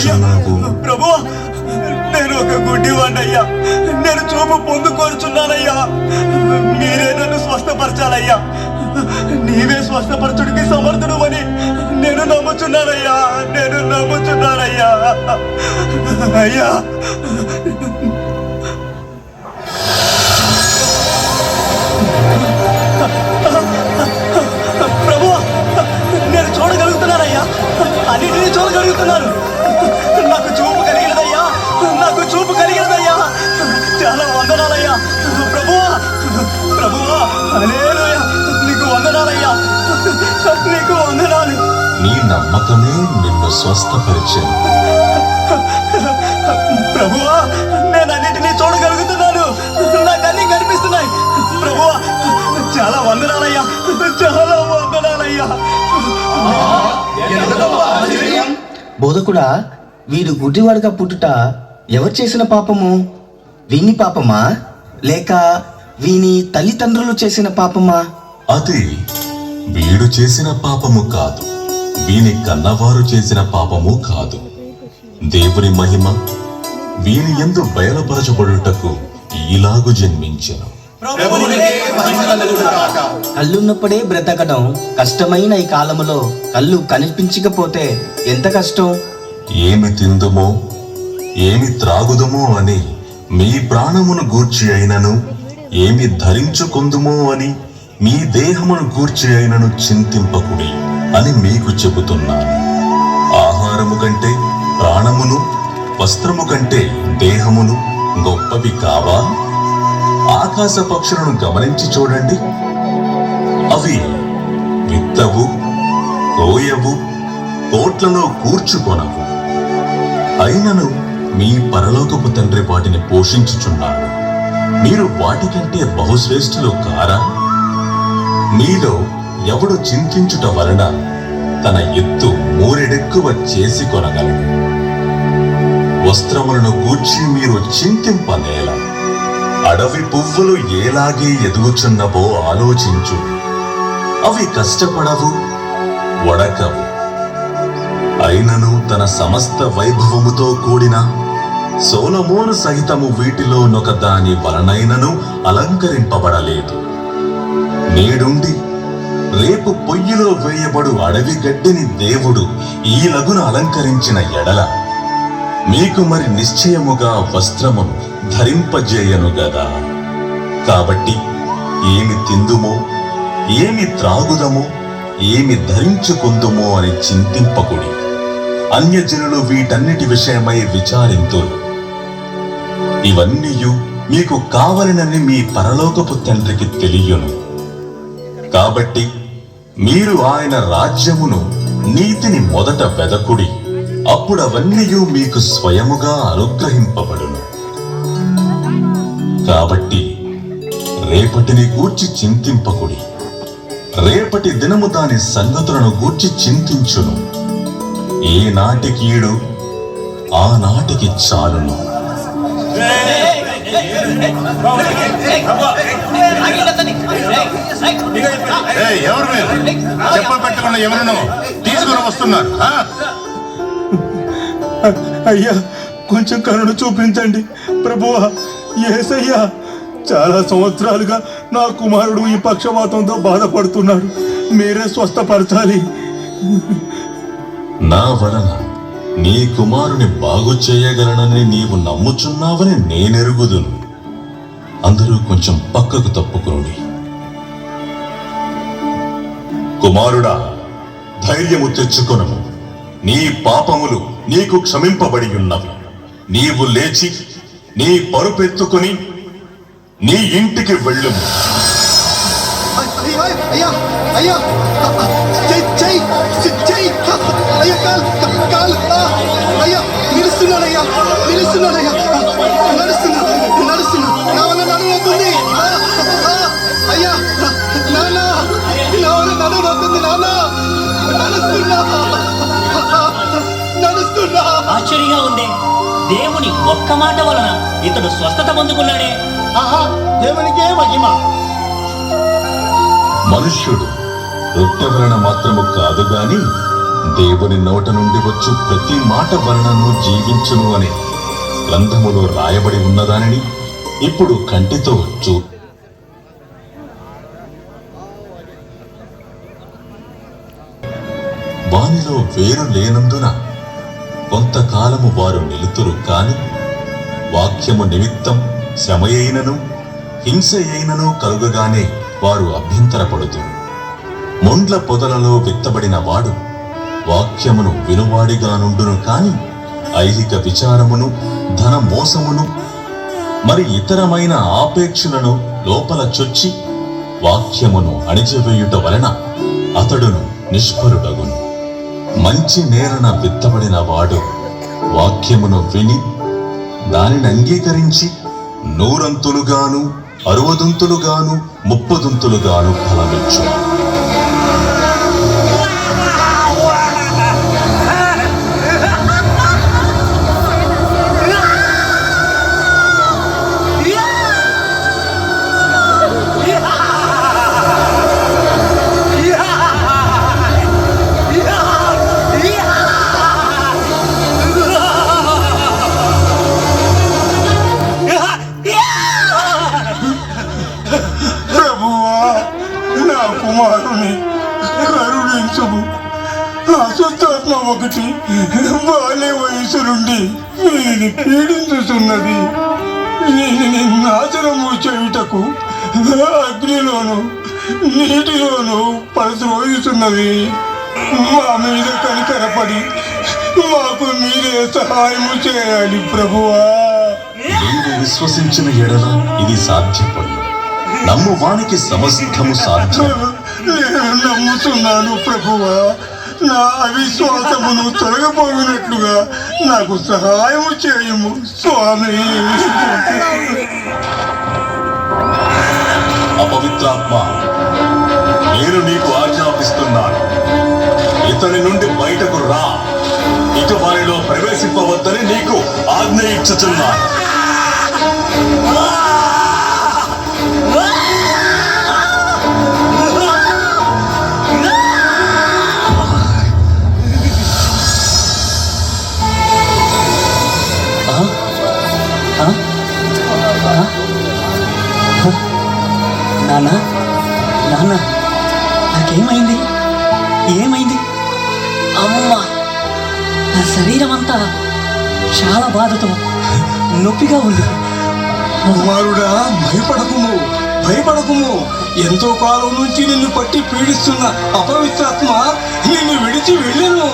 కోరుచున్నావు ప్రభు నేను ఒక గుడ్డివాణ్ణయ్యా. నేను చూపు పొందుకోరుచున్నానయ్యా మీరే నన్ను స్వస్థపరచాలయ్యా. నీవే స్వస్థపరచుడికి సమర్థుడు అని నేను నమ్ముచున్నానయ్యా. నేను నమ్ముచున్నానయ్యా. అయ్యా. ప్రభు నేను చూడగలుగుతున్నానయ్యా. అన్నిటినీ చూడగలుగుతున్నాను నిన్ను స్వస్థపరిచింది ప్రభువా నేను అన్నిటినీ చూడగలుగుతున్నాను. నాకు అన్ని కనిపిస్తున్నాయి. ప్రభువా చాలా వందనాలయ్యా. చాలా వందనాలయ్యా. బోధకుడా వీడు గుడ్డివాడుగా పుట్టుట ఎవరు చేసిన పాపము? వీని పాపమా? లేక వీని తల్లిదండ్రులు చేసిన పాపమా? అది వీడు చేసిన పాపము కాదు. వీని కన్నవారు చేసిన పాపము కాదు. దేవుని మహిమ వీని ఎందు బయలుపరచబడుటకు ఈలాగు జన్మించెను. కళ్ళున్నప్పుడే బ్రతకడం కష్టమైన ఈ కాలములో కళ్ళు కనిపించకపోతే ఎంత కష్టం? ఏమి తిందుమో ఏమి త్రాగుదుమో అని మీ ప్రాణమును గూర్చి అయినను ఏమి ధరించుకుందుమో అని మీ దేహమును గూర్చి అయినను చింతింపకుడి. అని మీకు చెబుతున్నాను ఆహారము కంటే ప్రాణమును వస్త్రము కంటే దేహమును గొప్పవి కావా? ఆకాశ పక్షులను గమనించి చూడండి. అవి విత్తవు కోయవు కోట్లలో కూర్చుకొనవు. అయినను మీ పరలోకపు తండ్రి వాటిని పోషించుచున్నాడు. మీరు వాటికంటే బహుశ్రేష్ఠులు కారా? మీలో ఎవడు చింతించుట వలన తన ఎత్తు మూరెడెక్కువ చేసి కొనగలడు. వస్త్రములను గూర్చి మీరు చింతింపనేల. అడవి పువ్వులు ఏలాగే ఎదుగుచున్నవో ఆలోచించు. అవి కష్టపడవు వడకవు. అయినను తన సమస్త వైభవముతో కూడిన సోలమోను సహితము వీటిలో నొక దాని వలనైనను అలంకరింపబడలేదు. నేడుండి రేపు పొయ్యిలో వేయబడు అడవి గడ్డిని దేవుడు ఈ లగున అలంకరించిన ఎడల. మీకు మరి నిశ్చయముగా వస్త్రమును ధరింపజేయను గదా. కాబట్టి ఏమి తిందుమో ఏమి త్రాగుదమో ఏమి ధరించుకుందుమో అని చింతింపకుడి. అన్యజనులు వీటన్నిటి విషయమై విచారింతురు. ఇవన్నీయు మీకు కావలనని మీ పరలోకపు తండ్రికి తెలియను. కాబట్టి మీరు ఆయన రాజ్యమును నీతిని మొదట వెదకుడి. అప్పుడు మీకు స్వయముగా అనుగ్రహింపబడును. కాబట్టి రేపటిని గూర్చి చింతింపకుడి. రేపటి దినము దాని సంగతులను గూర్చి చింతించును. ఏ నాటికీడు ఆనాటికి చాలును. ఎవరు మీరు? చెప్పలు పెట్టకుండా ఎవరినో తీసుకుని వస్తున్నారు? అయ్యా కొంచెం కరుణ చూపించండి. ప్రభువా ఏసయ్యా చాలా సంవత్సరాలుగా నా కుమారుడు ఈ పక్షవాతంతో బాధపడుతున్నాడు. మీరే స్వస్థపరచాలి. నా వలన నీ కుమారుని బాగు చేయగలనని నీవు నమ్ముచున్నావని నేనెరుగుదును. అందరూ కొంచెం పక్కకు తప్పుకోండి. కుమారుడా ధైర్యము తెచ్చుకొనము. నీ పాపములు నీకు క్షమింపబడి ఉన్నవి నీవు లేచి నీ పరుపెత్తుకుని నీ ఇంటికి వెళ్ళుము. అయ్యా అయ్యా అయ్యా ఆశ్చర్యంగా ఉంది దేవుని ఒక్క మాట వలన ఇతడు స్వస్థత పొందుకున్నాడే. ఆహా దేవునికే మహిమ. మనుష్యుడు రొట్టె వలన మాత్రము కాదు గాని దేవుని నోట నుండి వచ్చు ప్రతి మాట వలనను జీవించును అని గ్రంథములో రాయబడి ఉన్నదానిని ఇప్పుడు కంటితో చూ వానిలో వేరు లేనందున కొంతకాలము వారు నిలుతురు కాని వాక్యము నిమిత్తం శ్రమయైనను హింస అయినను కలుగగానే వారు అభ్యంతరపడుతురు. మొండ్ల పొదలలో విత్తబడిన వాడు వాక్యమును వినువాడిగానుండును కాని ఐహిక విచారమును ధన మోసమును మరి ఇతరమైన ఆపేక్షలను లోపల చొచ్చి వాక్యమును అణిచివేయుట వలన అతడును నిష్ఫరుడగును. మంచి నేరన విత్తబడిన వాడు వాక్యమును విని దానిని అంగీకరించి నూరంతులుగాను అరువదుంతులుగాను ముప్పదుంతులుగాను ఫలమిచ్చు. వీరిని నాశనము చేయుటకు అగ్నిలోను నీటిలోను పరద్రోహిస్తున్నది మా మీద కనికరపడి మాకు మీరే సహాయము చేయాలి ప్రభువా. నీవు విశ్వసించిన ఎడల ఇది సాధ్యపడు. నమ్ము వానికి సమస్తము సాధ్యం. నేను నమ్ముతున్నాను ప్రభువా. నా అవిశ్వాసమును తొలగపోయినట్లుగా నాకు సహాయము చేయము స్వామి. అపవిత్రాత్మ నేను నీకు ఆజ్ఞాపిస్తున్నాను. ఇతని నుండి బయటకు రా. ఇక వారిలో ప్రవేశింపవద్దని నీకు ఆజ్ఞ ఇచ్చుచున్నాను. నాన్న నాకేమైంది? ఏమైంది? అమ్మ నా శరీరం అంతా చాలా బాధతో నొప్పిగా ఉంది. కుమారుడా భయపడకుము భయపడకుము. ఎంతో కాలం నుంచి నిన్ను పట్టి పీడిస్తున్న అపవిత్రాత్మ నిన్ను విడిచి వెళ్ళను.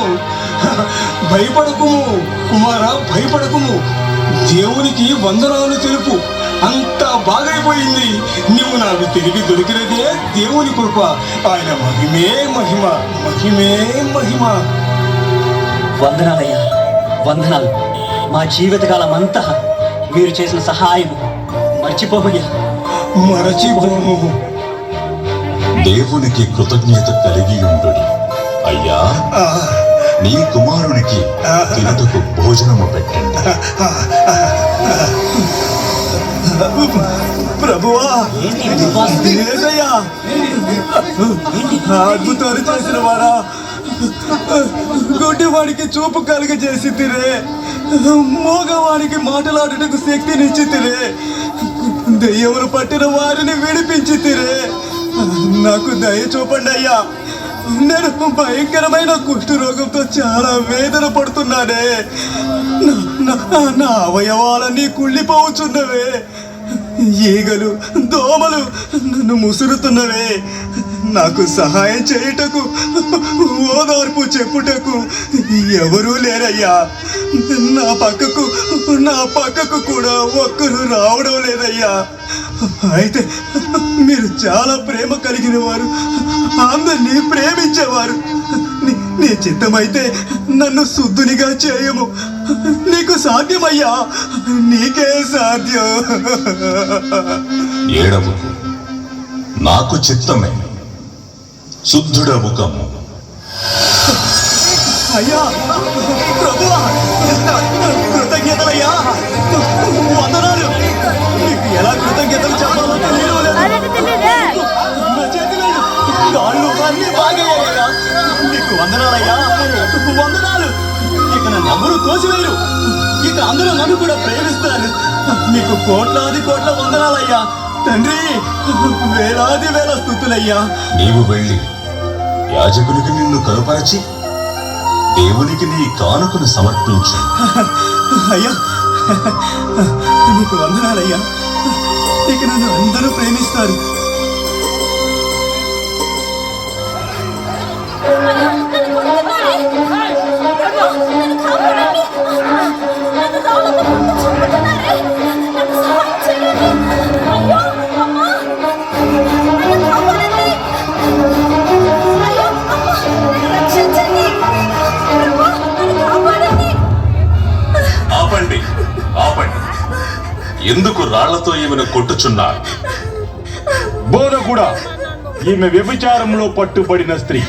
భయపడకుము కుమారా భయపడకుము. దేవునికి వందనాలు తెలుపు. అంతా బాగైపోయింది. నువ్వు నాకు తిరిగి దొరికినదే దేవుని కృప. ఆయన మహిమే మహిమ మహిమే మహిమ. వందనాలయ్యా వందనాలు. మా జీవితకాలం అంతా మీరు చేసిన సహాయం మర్చిపోమయ్యా. మరచిపోము. దేవునికి కృతజ్ఞత కలిగి ఉండు. అయ్యా ఆ, నీ కుమారునికి తినటకు భోజనము పెట్టండి. ప్రభువా ఏంటి అద్భుతాలు చేసిన వాడా గుడ్డివాడికి చూపు కలుగజేసి తిరే మోగవాడికి మాటలాడటకు శక్తినిచ్చి తిరే దెయ్యములు పట్టిన వారిని విడిపించి తిరే నాకు దయ చూపండి అయ్యా నేను భయంకరమైన కుష్ఠ రోగంతో చాలా వేదన పడుతున్నానే. నా- నా- నా అవయవాలన్నీ కుళ్ళిపోవచ్చున్నవే ఈగలు దోమలు నన్ను ముసురుతున్నవే. నాకు సహాయం చేయుటకు ఓదార్పు చెప్పుటకు ఎవరూ లేరయ్యా. నా పక్కకు నా పక్కకు కూడా ఒక్కరు రావడం లేదయ్యా. అయితే మీరు చాలా ప్రేమ కలిగిన వారు అందరినీ ప్రేమించేవారు. నీ- నీ చిత్తమైతే నన్ను శుద్ధునిగా చేయము. నీకు సాధ్యమయ్యా. నీకే సాధ్యం. ఏడవకు నాకు చిత్తమే. శుద్ధుడవు కమ్ము అయ్యా ప్రభువా కృతజ్ఞతలయ్యా. వందనాలు. నీకు ఎలా కృతజ్ఞతలు చెప్పాలో తెలియడం లేదు అదే తెలియదే. నా చేతులు కాళ్ళు అన్నీ బాగయ్యాయ్యా నీకు వందనాలయ్యా. తోసివేయరు ఇక అందరూ నన్ను కూడా ప్రేమిస్తారు. మీకు కోట్లాది కోట్ల వందనాలయ్యా. తండ్రి వేలాది వేల స్థుతులయ్యా. నీవు వెళ్ళి యాజకునికి నిన్ను కనుపరచి దేవునికి నీ కానుకను సమర్పించు. అయ్యా మీకు వందనాలయ్యా. ఇక నన్ను అందరూ ప్రేమిస్తారు. రాళ్ళతో ఈమెను కొట్టుచున్నారు బోధకుడా ఈమె వ్యభిచారంలో పట్టుబడిన స్త్రీ.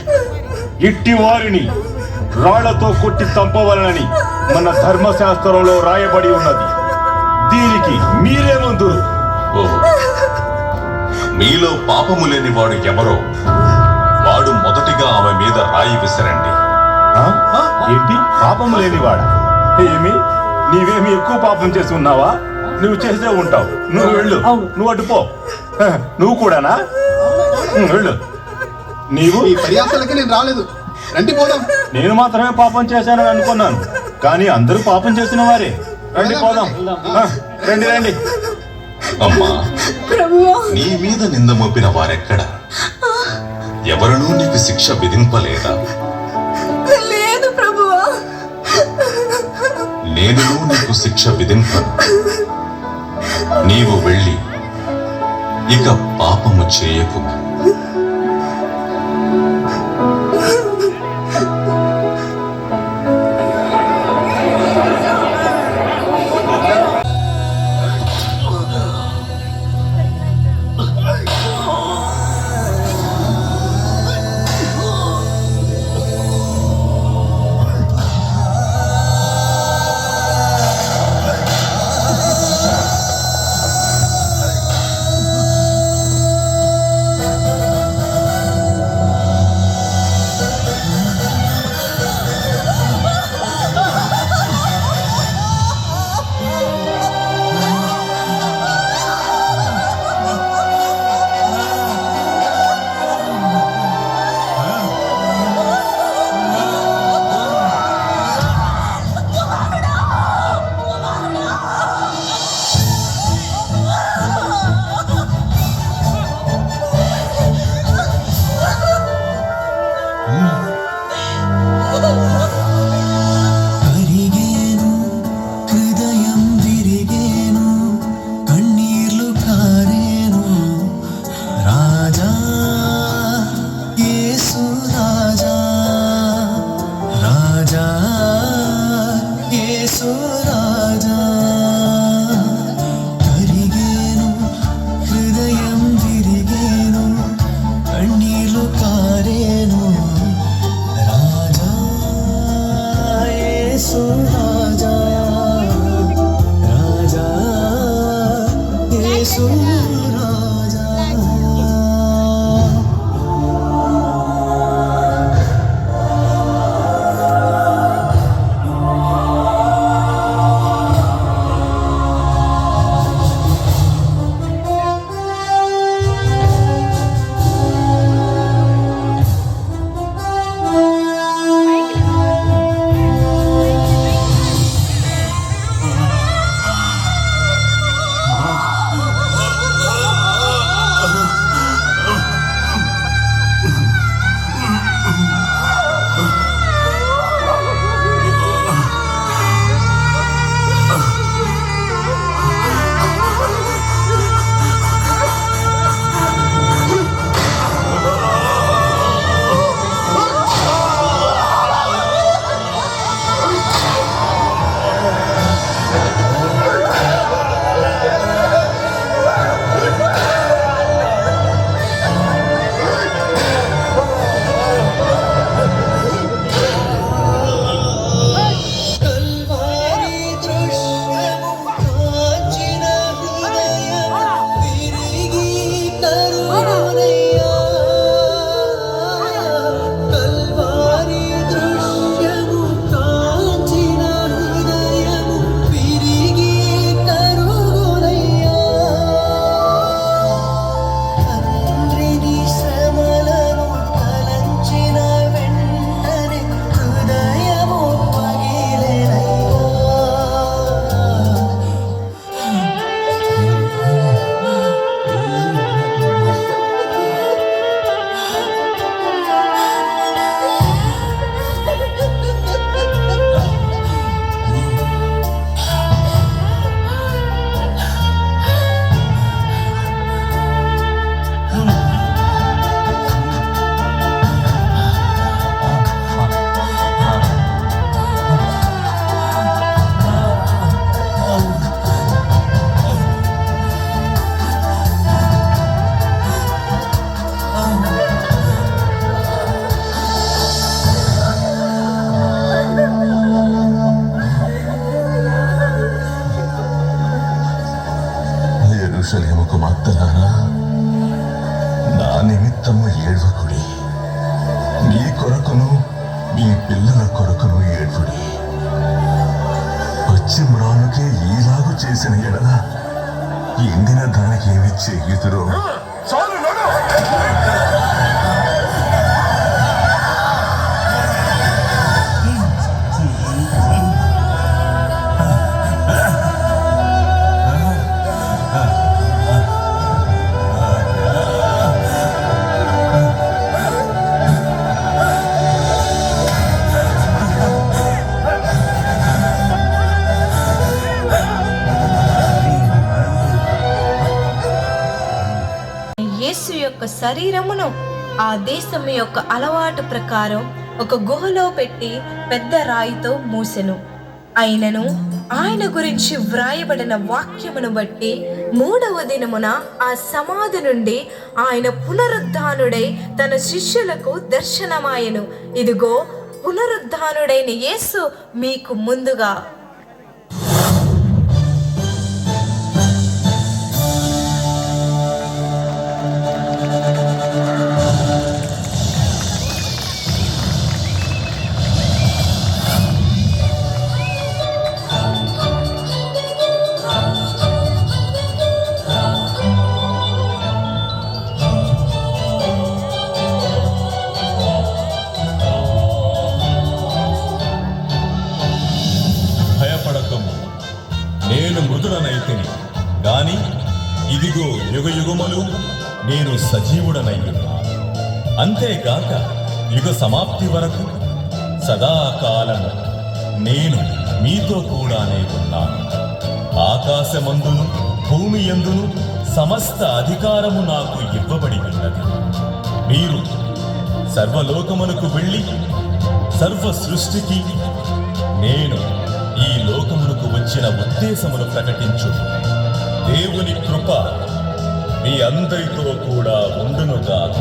ఇట్టి వారిని రాళ్ళతో కొట్టి చంపవలనని మన ధర్మశాస్త్రంలో రాయబడి ఉన్నది. దీనికి మీరేమందురు మీలో పాపము లేని వాడు ఎవరో వాడు మొదటిగా ఆమె మీద రాయి విసరండి? ఏంటి? పాపం లేనివాడా? ఏమి? నీవేమి ఎక్కువ పాపం చేసి ఉన్నావా? నువ్వు చేసే ఉంటావు. నువ్వు వెళ్ళు. నువ్వు అటు పో. హ, నువ్వు కూడానా? వెళ్ళు. నీవు? ఈ పర్యాసాలకి నేను రాలేదు. రండి పోదాం. నేను మాత్రమే పాపం చేశానని అనుకున్నాను. కానీ అందరూ పాపం చేసిన వారే. రండి పోదాం. రండి రండి. అమ్మా నీ మీద నింద మోపిన వారెక్కడ? ఎవరునూ నీకు శిక్ష విధింపలేదా? లేదు ప్రభువా నేను నీకు శిక్ష విధింపను. నీవు వెళ్ళి ఇక పాపము చేయకు. Da-da-da. భక్తులారా నా నిమిత్తము ఏడ్వకుడి. మీ కొరకును మీ పిల్లల కొరకును ఏడ్వుడి. పశ్చిమ్రానుకే ఈలాగు చేసిన ఎడల ఎండిన దానికి ఏమి చేయుదురో శరీరమును ఆ దేశం యొక్క అలవాటు ప్రకారం ఒక గుహలో పెట్టి పెద్ద రాయితో మూసెను. అయినను ఆయన గురించి వ్రాయబడిన వాక్యమును బట్టి మూడవ దినమున ఆ సమాధి నుండి ఆయన పునరుద్ధానుడై తన శిష్యులకు దర్శనమాయెను. ఇదిగో పునరుద్ధానుడైన యేసు మీకు ముందుగా కాక యుగ సమాప్తి వరకు సదాకాలము నేను మీతో కూడానే ఉన్నాను. ఆకాశమందును భూమి ఎందును సమస్త అధికారము నాకు ఇవ్వబడి ఉన్నది. మీరు సర్వలోకమునకు వెళ్ళి సర్వ సృష్టికి నేను ఈ లోకమునకు వచ్చిన ఉద్దేశమును ప్రకటించు. దేవుని కృప మీ అందరితో కూడా ఉండునుగాక.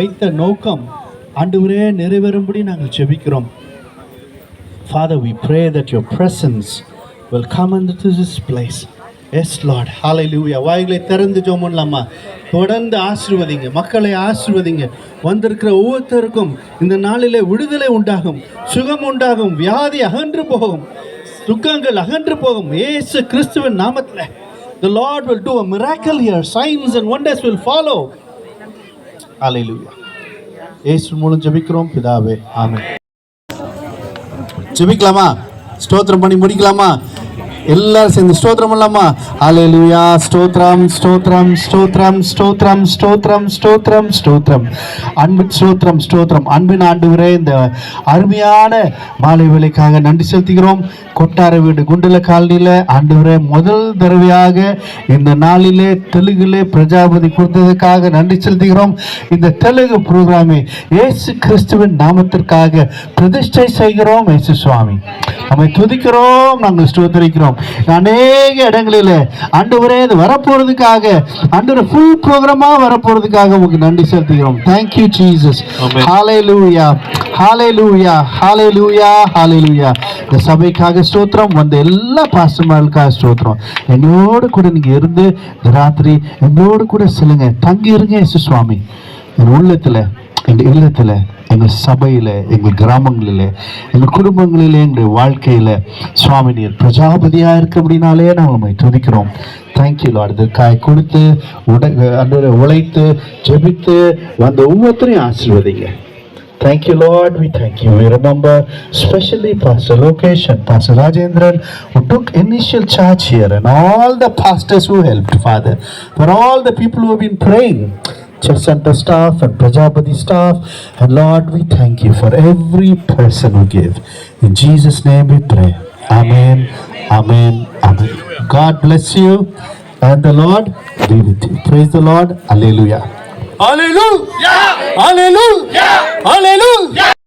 வைத்த நோக்கம் ஆண்டவரே நிறைவேறும்படி நாங்கள் செபிக்கிறோம் father we pray that your presence will come and to this place yes lord hallelujah வாய்களை திறந்து ஜோமன்லாமா தொடர்ந்து ஆசிர்வதிங்க. மக்களை ஆசிர்வதிங்க. வந்திருக்கிற ஒவ்வொருத்தருக்கும் இந்த நாளிலே விடுதலை உண்டாகும் சுகம் உண்டாகும் வியாதி அகன்று போகும் துக்கங்கள் அகன்று போகும். ஏசு கிறிஸ்துவின் நாமத்தில். The lord will do a miracle here signs and wonders will follow ஹalleluya ஏசு மூலம் ஜபிக்கிறோம் பிதாவே ஆமே ஜபிக்கலாமா? ஸ்தோத்திரம் பண்ணி முடிக்கலாமா? எல்லாரும் சேர்ந்து ஸ்தோத்திரம் இல்லாமா ஹalleluya ஸ்தோத்ரம் ஸ்தோத்ரம் ஸ்தோத்ரம் ஸ்தோத்ரம் ஸ்தோத்ரம் ஸ்தோத்ரம் ஸ்தோத்ரம் அன்பு ஸ்தோத்ரம் ஸ்தோத்ரம் அன்பின் ஆண்டவரே இந்த அருமையான மாலை வேலைக்காக நன்றி செலுத்துகிறோம். கொட்டார வீடு குண்டுல காலனியில் ஆண்டவரே முதல் தடவையாக இந்த நாளிலே தெலுங்கிலே பிரஜாபதி கொடுத்ததுக்காக நன்றி செலுத்துகிறோம். இந்த தெலுங்கு ப்ரோக்ராமை இயேசு கிறிஸ்துவின் நாமத்திற்காக பிரதிஷ்டை செய்கிறோம். இயேசு சுவாமி. நம்மை துதிக்கிறோம் நாங்கள் ஸ்தோத்தரிக்கிறோம். அநேக இடங்களில் ஆண்டவரே இது வரப்போறதுக்காக ஆண்டவரே ஃபுல் ப்ரோக்ராமா வரப்போறதுக்காக உங்களுக்கு நன்றி செலுத்துகிறோம். தேங்க்யூ ஜீசஸ் ஹalleluya ஹalleluya ஹalleluya ஹalleluya இந்த சபைக்காக ஸ்தோத்திரம். வந்த எல்லா பாஸ்டர்மார்களுக்காக ஸ்தோத்திரம். என்னோடு கூட நீங்க இருந்து ராத்திரி எங்களோடு கூட சொல்லுங்க. தங்கி இருங்க இயேசு சுவாமி. என் உள்ளத்துல எங்கள் இல்லத்தில் எங்கள் சபையில் எங்கள் கிராமங்களில் எங்கள் குடும்பங்களில் எங்கள் வாழ்க்கையில் சுவாமி நீர் பிரஜாபதியாக இருக்க அப்படின்னாலே நாங்கள் உண்மை துதிக்கிறோம் தேங்க்யூ லார்ட் இதற்காய் கொடுத்து உட அன்று உழைத்து ஜெபித்து வந்த ஒவ்வொருத்தரையும் ஆசீர்வதிங்க Thank you, Lord. We thank you. We remember especially Pastor Lokesh and Pastor Rajendran who took initial charge here and all the pastors who helped, Father. For all the people who have been praying. Church Center staff and Prajapati staff. And Lord, we thank you for every person who gave. In Jesus' name we pray. Amen. Amen. Amen. God bless you. And the Lord be with you. Praise the Lord. Hallelujah. Hallelujah. Hallelujah. Hallelujah.